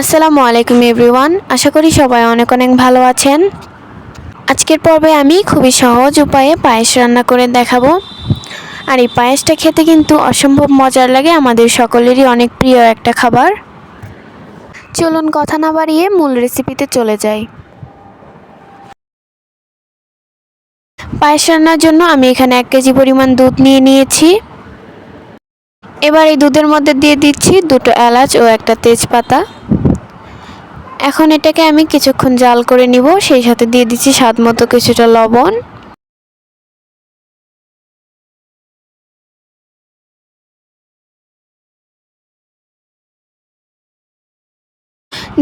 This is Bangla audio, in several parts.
আসসালামু আলাইকুম এভরিওয়ান আশা করি সবাই অনেক অনেক ভালো আছেন। আজকের পর্বে আমি খুবই সহজ উপায়ে পায়েস রান্না করে দেখাবো। আর এই পায়েসটা খেতে কিন্তু অসম্ভব মজার লাগে, আমাদের সকলেরই অনেক প্রিয় একটা খাবার। চলুন কথা না বাড়িয়ে মূল রেসিপিতে চলে যাই। পায়েস রান্নার জন্য আমি এখানে এক কেজি পরিমাণ দুধ নিয়ে নিয়েছি। এবার এই দুধের মধ্যে দিয়ে দিচ্ছি দুটো এলাচ ও একটা তেজপাতা। এখন এটাকে আমি কিছুক্ষণ জাল করে নিব, সেই সাথে দিয়ে দিচ্ছি স্বাদ মতো কিছুটা লবণ।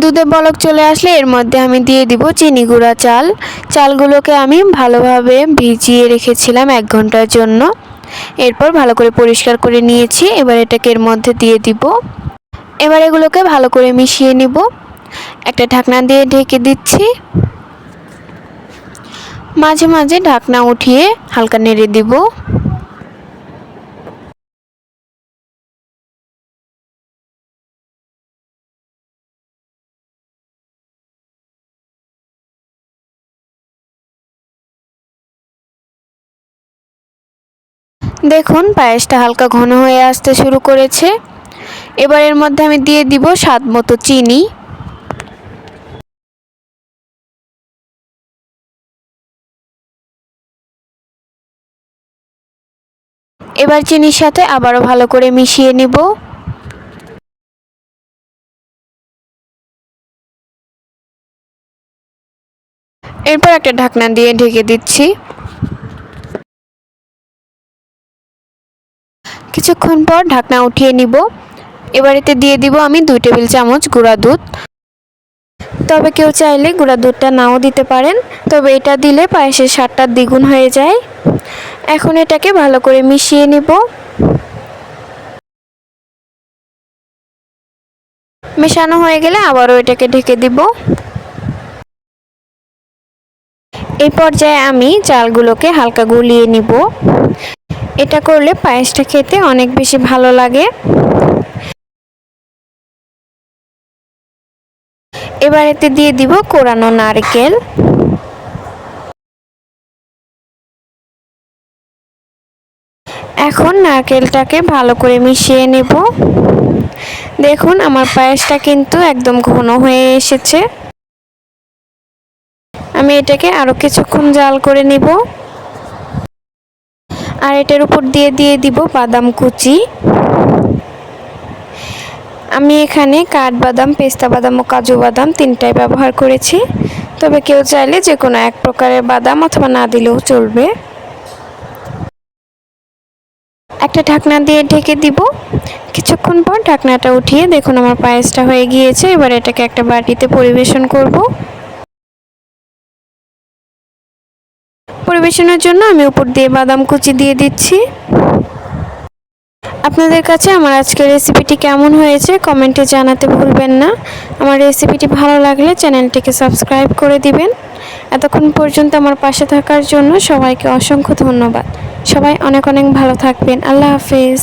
দুধে বলক চলে আসলে এর মধ্যে আমি দিয়ে দিব চিনি গুঁড়া চাল। চালগুলোকে আমি ভালোভাবে ভিজিয়ে রেখেছিলাম এক ঘণ্টার জন্য। এরপর ভালো করে পরিষ্কার করে নিয়েছি, এবার এটাকে এর মধ্যে দিয়ে দিব। এবার এগুলোকে ভালো করে মিশিয়ে নিব। একটা ঢাকনা দিয়ে ঢেকে দিচ্ছি। মাঝে মাঝে ঢাকনা উঠিয়ে হালকা নেড়ে দিব। দেখুন, পায়েসটা হালকা ঘন হয়ে আসতে শুরু করেছে। এবার এর মধ্যে আমি দিয়ে দিব স্বাদ মতো চিনি। এবার চিনির সাথে আবারও ভালো করে মিশিয়ে নিব। এরপর একটা ঢাকনা দিয়ে ঢেকে দিচ্ছি। কিছুক্ষণ পর ঢাকনা উঠিয়ে নিব। এবার এতে দিয়ে দিব আমি দুই টেবিল চামচ গুঁড়া দুধ। তবে কেউ চাইলে গুঁড়া দুধটা নাও দিতে পারেন। তবে এটা দিলে পায়েসের স্বাদটা দ্বিগুণ হয়ে যায়। এখন এটাকে ভালো করে মিশিয়ে নিব। মেশানো হয়ে গেলে আবারও এটাকে ঢেকে দিব। এই পর্যায়ে আমি চালগুলোকে হালকা গুলিয়ে নিব। এটা করলে পায়েসটা খেতে অনেক বেশি ভালো লাগে। এবার এতে দিয়ে দিব কোরানো নারকেল। এখন নারকেলটাকে ভালো করে মিশিয়ে নেব। দেখুন, আমার পায়েসটা কিন্তু একদম ঘন হয়ে এসেছে। আমি এটাকে আরও কিছুক্ষণ জাল করে নেব। আর এটার উপর দিয়ে দিয়ে দিব বাদাম কুচি। আমি এখানে কাঠবাদাম, পেস্তা বাদাম ও কাজু বাদাম তিনটাই ব্যবহার করেছি। তবে কেউ চাইলে যে কোনো এক প্রকারের বাদাম অথবা না দিলেও চলবে। একটা ঢাকনা দিয়ে ঢেকে দিব। কিছুক্ষণ পর ঢাকনাটা উঠিয়ে দেখুন আমার পায়েসটা হয়ে গিয়েছে, এবার এটাকে একটা বাটিতে পরিবেশন করব। পরিবেশনের জন্য আমি উপর দিয়ে বাদাম কুচি দিয়ে দিচ্ছি। আপনাদের কাছে আমার আজকের রেসিপিটি কেমন হয়েছে কমেন্টে জানাতে ভুলবেন না। আমার রেসিপিটি ভালো লাগলে চ্যানেলটিকে সাবস্ক্রাইব করে দিবেন। এতক্ষণ পর্যন্ত আমার পাশে থাকার জন্য সবাইকে অসংখ্য ধন্যবাদ। সবাই অনেক অনেক ভালো থাকবেন। আল্লাহ হাফিজ।